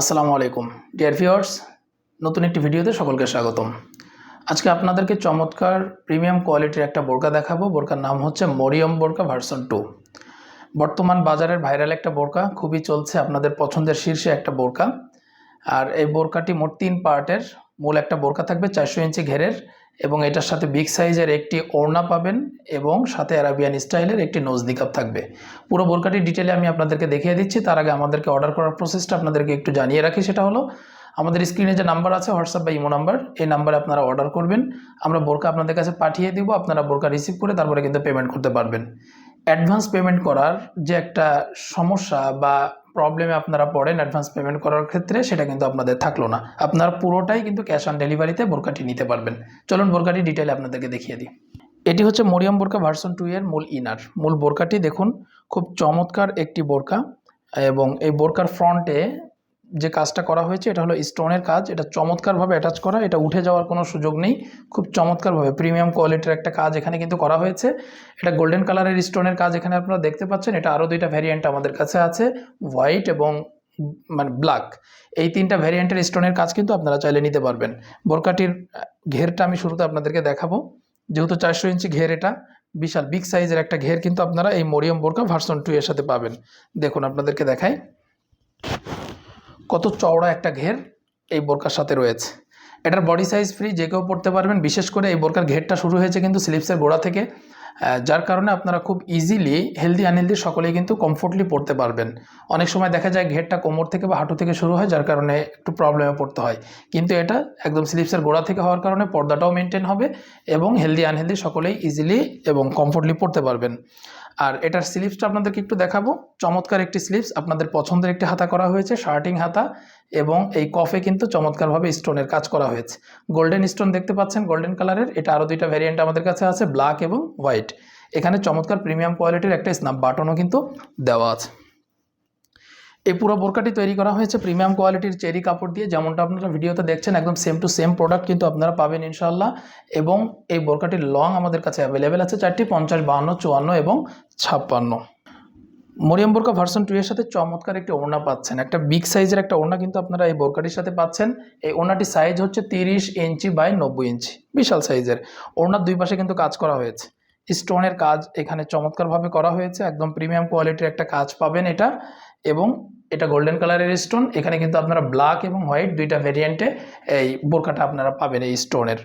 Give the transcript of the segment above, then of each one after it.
আসসালামু আলাইকুম। Dear viewers নতুন একটি ভিডিওতে সকলকে স্বাগতম। আজকে আপনাদেরকে চমৎকার প্রিমিয়াম কোয়ালিটির একটা বোরকা দেখাবো। বোরকার নাম হচ্ছে মরিয়ম বোরকা ভার্সন টু বর্তমান বাজারের ভাইরাল একটা বোরকা, খুবই চলছে আপনাদের পছন্দের শীর্ষে একটা বোরকা। আর এই বোরকাটি মোট তিন পার্টের মূল একটা বোরকা থাকবে চারশো ইঞ্চি ঘেরের। এবং এটার সাথে বিগ সাইজের একটি ওড়না পাবেন এবং সাথে অ্যারাবিয়ান স্টাইলের একটি নোজ নিকাপ থাকবে। পুরো বোরকাটি ডিটেলে আমি আপনাদেরকে দেখিয়ে দিচ্ছি। তার আগে আমাদেরকে অর্ডার করার প্রসেসটা আপনাদেরকে একটু জানিয়ে রাখি, সেটা হলো আমাদের স্ক্রিনে যে নাম্বার আছে হোয়াটসঅ্যাপ বা ইমো নাম্বার এই নাম্বারে আপনারা অর্ডার করবেন। আমরা বোরকা আপনাদের কাছে পাঠিয়ে দিব, আপনারা বোরকা রিসিভ করে তারপরে কিন্তু পেমেন্ট করতে পারবেন। অ্যাডভান্স পেমেন্ট করার যে একটা সমস্যা বা প্রবলেমে আপনারা পড়েন অ্যাডভান্স পেমেন্ট করার ক্ষেত্রে, সেটা কিন্তু আপনাদের থাকল না। আপনারা পুরোটাই কিন্তু ক্যাশ অন ডেলিভারিতে বোরকাটি নিতে পারবেন। চলুন বোরকাটি ডিটেল আপনাদেরকে দেখিয়ে দিই। এটি হচ্ছে মরিয়াম বোরকা ভার্সন টু এর মূল ইনার মূল বোরকাটি দেখুন, খুব চমৎকার একটি বোরকা এবং এই বোরকার ফ্রন্টে যে কাজটা করা হয়েছে, এটা হলো স্টোনের কাজ, এটা চমৎকারভাবে অ্যাটাচ করা, এটা উঠে যাওয়ার কোনো সুযোগ নেই, খুব চমৎকারভাবে প্রিমিয়াম কোয়ালিটির একটা কাজ এখানে কিন্তু করা হয়েছে। এটা গোল্ডেন কালারের স্টোনের কাজ এখানে আপনারা দেখতে পাচ্ছেন, এটা আরও দুইটা ভ্যারিয়েন্ট আমাদের কাছে আছে হোয়াইট এবং মানে ব্ল্যাক এই তিনটা ভ্যারিয়েন্টের স্টোনের কাজ কিন্তু আপনারা চাইলে নিতে পারবেন। বোরকাটির ঘেরটা আমি শুরুতে আপনাদেরকে দেখাবো। যেহেতু চারশো ইঞ্চি ঘের এটা, বিশাল বিগ সাইজের একটা ঘের কিন্তু আপনারা এই মরিয়ম বোরকা ভার্সন টু এর সাথে পাবেন। দেখুন, আপনাদেরকে দেখাই। কত চওড়া একটা ঘের এই বোরকার সাথে রয়েছে। এটার বডি সাইজ ফ্রি যে কেউ পড়তে পারবেন। বিশেষ করে এই বোরকার ঘেরটা শুরু হয়েছে কিন্তু স্লিপসের গোড়া থেকে যার কারণে আপনারা খুব ইজিলি হেলদি আনহেলদি সকলেই কিন্তু কমফোর্টলি পড়তে পারবেন। অনেক সময় দেখা যায় ঘেরটা কোমর থেকে বা হাঁটু থেকে শুরু হয়, যার কারণে একটু প্রবলেমে পড়তে হয়। কিন্তু এটা একদম স্লিপসের গোড়া থেকে হওয়ার কারণে পর্দাটাও মেনটেন হবে এবং হেলদি আনহেলদি সকলেই ইজিলি এবং কমফোর্টলি পড়তে পারবেন। আর এটার স্লিপসটা আপনাদেরকে একটু দেখাবো। চমৎকার একটি স্লিপস আপনাদের পছন্দের একটি হাতা করা হয়েছে, শার্টিং হাতা, এবং এই কফে কিন্তু চমৎকারভাবে স্টোনের কাজ করা হয়েছে। গোল্ডেন স্টোন দেখতে পাচ্ছেন গোল্ডেন কালারের এটা আরও দুইটা ভ্যারিয়েন্ট আমাদের কাছে আছে ব্ল্যাক এবং হোয়াইট এখানে চমৎকার প্রিমিয়াম কোয়ালিটির একটা স্ন্যাপ বাটনও কিন্তু দেওয়া আছে। এই পুরো বোরকাটি তৈরি করা হয়েছে প্রিমিয়াম কোয়ালিটির চেরি কাপড় দিয়ে। যেমনটা আপনারা ভিডিওতে দেখছেন, একদম সেম টু সেম প্রোডাক্ট কিন্তু আপনারা পাবেন ইনশাল্লাহ এবং এই বোরকাটির লং আমাদের কাছে অ্যাভেলেবেল আছে চারটি, পঞ্চাশ, বাহান্ন, চুয়ান্ন এবং ছাপ্পান্ন। মরিয়াম বোরকা ভার্সন টু এর সাথে চমৎকার একটি ওড়না পাচ্ছেন। একটা বিগ সাইজের একটা ওড়না কিন্তু আপনারা এই বোরকাটির সাথে পাচ্ছেন। এই ওড়নাটির সাইজ হচ্ছে তিরিশ ইঞ্চি বাই নব্বই ইঞ্চি, বিশাল সাইজের ওড়নার দুই পাশে কিন্তু কাজ করা হয়েছে। স্টোনের কাজ এখানে চমৎকারভাবে করা হয়েছে। একদম প্রিমিয়াম কোয়ালিটির একটা কাজ পাবেন এটা। এবং এটা গোল্ডেন কালারের স্টোন এখানে কিন্তু আপনারা ব্ল্যাক এবং হোয়াইট দুইটা ভেরিয়েন্টে এই বোরকাটা আপনারা পাবেন এই স্টোনের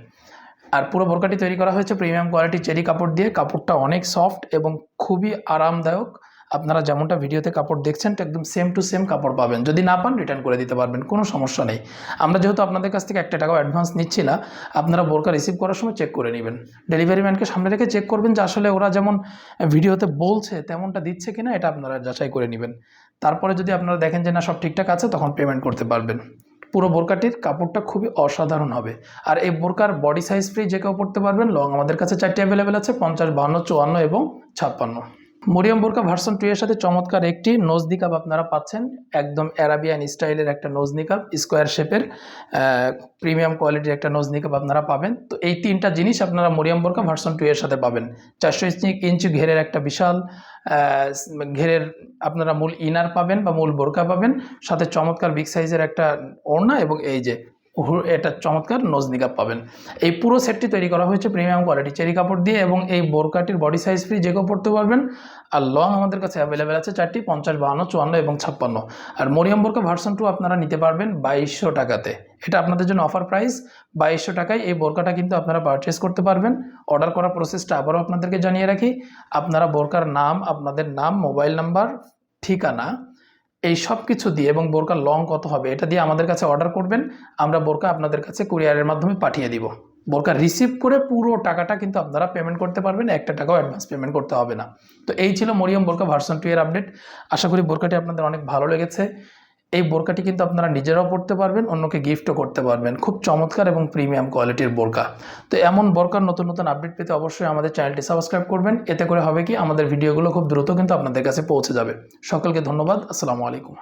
আর পুরো বোরকাটি তৈরি করা হয়েছে প্রিমিয়াম কোয়ালিটি চেরি কাপড় দিয়ে। কাপড়টা অনেক সফট এবং খুবই আরামদায়ক। আপনারা যেমনটা ভিডিওতে কাপড় দেখছেন একদম সেম টু সেম কাপড় পাবেন। যদি না পান রিটার্ন করে দিতে পারবেন, কোনো সমস্যা নেই। আমরা যেহেতু আপনাদের কাছ থেকে একটা টাকাও অ্যাডভান্স নিচ্ছি না, আপনারা বোরকা রিসিভ করার সময় চেক করে নেবেন। ডেলিভারি ম্যানকে সামনে রেখে চেক করবেন যে আসলে ওরা যেমন ভিডিওতে বলছে, তেমনটা দিচ্ছে কিনা, এটা আপনারা যাচাই করে নেবেন। তারপরে যদি আপনারা দেখেন যে না, সব ঠিকঠাক আছে, তখন পেমেন্ট করতে পারবেন। পুরো বোরকাটির কাপড়টা খুবই অসাধারণ হবে। আর এই বোরকার বডি সাইজ ফ্রি যে কেউ পড়তে পারবেন, লং আমাদের কাছে চারটি অ্যাভেলেবেল আছে, পঞ্চাশ, বাহান্ন, চুয়ান্ন এবং ছাপ্পান্ন। মরিয়াম বোরকা ভার্সন টু এর সাথে চমৎকার একটি নোজ নিকাপ আপনারা পাচ্ছেন। একদম অ্যারাবিয়ান স্টাইলের একটা নোজ নিকাপ স্কোয়ার শেপের প্রিমিয়াম কোয়ালিটির একটা নোজ নিকাপ আপনারা পাবেন। তো এই তিনটা জিনিস আপনারা মরিয়াম বোরকা ভার্সন টু এর সাথে পাবেন। চারশো ইঞ্চি ঘেরের একটা বিশাল ঘেরের আপনারা মূল ইনার পাবেন বা মূল বোরকা পাবেন। সাথে চমৎকার বিগ সাইজের একটা ওড়না এবং এই যে এটা চমৎকার নোজ নিকাপ পাবেন। এই পুরো সেটটি তৈরি করা হয়েছে প্রিমিয়াম কোয়ালিটি চেরি কাপড় দিয়ে এবং এই বোরকাটির বডি সাইজ ফ্রি যে কেউ পড়তে পারবেন। আর লং আমাদের কাছে অ্যাভেলেবেল আছে চারটি, পঞ্চাশ, বাহান্ন, চুয়ান্ন এবং ছাপ্পান্ন। আর মরিয়াম বোরকা ভার্সন টু আপনারা নিতে পারবেন বাইশশো টাকাতে। এটা আপনাদের জন্য অফার প্রাইস বাইশশো টাকায় এই বোরকাটা কিন্তু আপনারা পারচেস করতে পারবেন। অর্ডার করার প্রসেসটা আবারও আপনাদেরকে জানিয়ে রাখি। আপনারা বোরকার নাম, আপনাদের নাম মোবাইল নাম্বার ঠিকানা এই সব কিছু দিয়ে এবং বোরকার লং কত হবে, এটা দিয়ে আমাদের কাছে অর্ডার করবেন। আমরা বোরকা আপনাদের কাছে কুরিয়ারের মাধ্যমে পাঠিয়ে দিব। বোরকা রিসিভ করে পুরো টাকাটা কিন্তু আপনারা পেমেন্ট করতে পারবেন, একটা টাকাও অ্যাডভান্স পেমেন্ট করতে হবে না। তো এই ছিল মরিয়ম বোরকা ভার্সন টু এর আপডেট আশা করি বোরকাটি আপনাদের অনেক ভালো লেগেছে। এই বোরকাটি কিন্তু আপনারা নিজেরাও পড়তে পারবেন, অন্যকে গিফটও করতে পারবেন। খুব চমৎকার এবং প্রিমিয়াম কোয়ালিটির বোরকা। তো এমন বোরকার নতুন নতুন আপডেট পেতে অবশ্যই আমাদের চ্যানেলটি সাবস্ক্রাইব করবেন। এতে করে হবে কি, আমাদের ভিডিওগুলো খুব দ্রুত কিন্তু আপনাদের কাছে পৌঁছে যাবে। সকলকে ধন্যবাদ। আসসালামু আলাইকুম।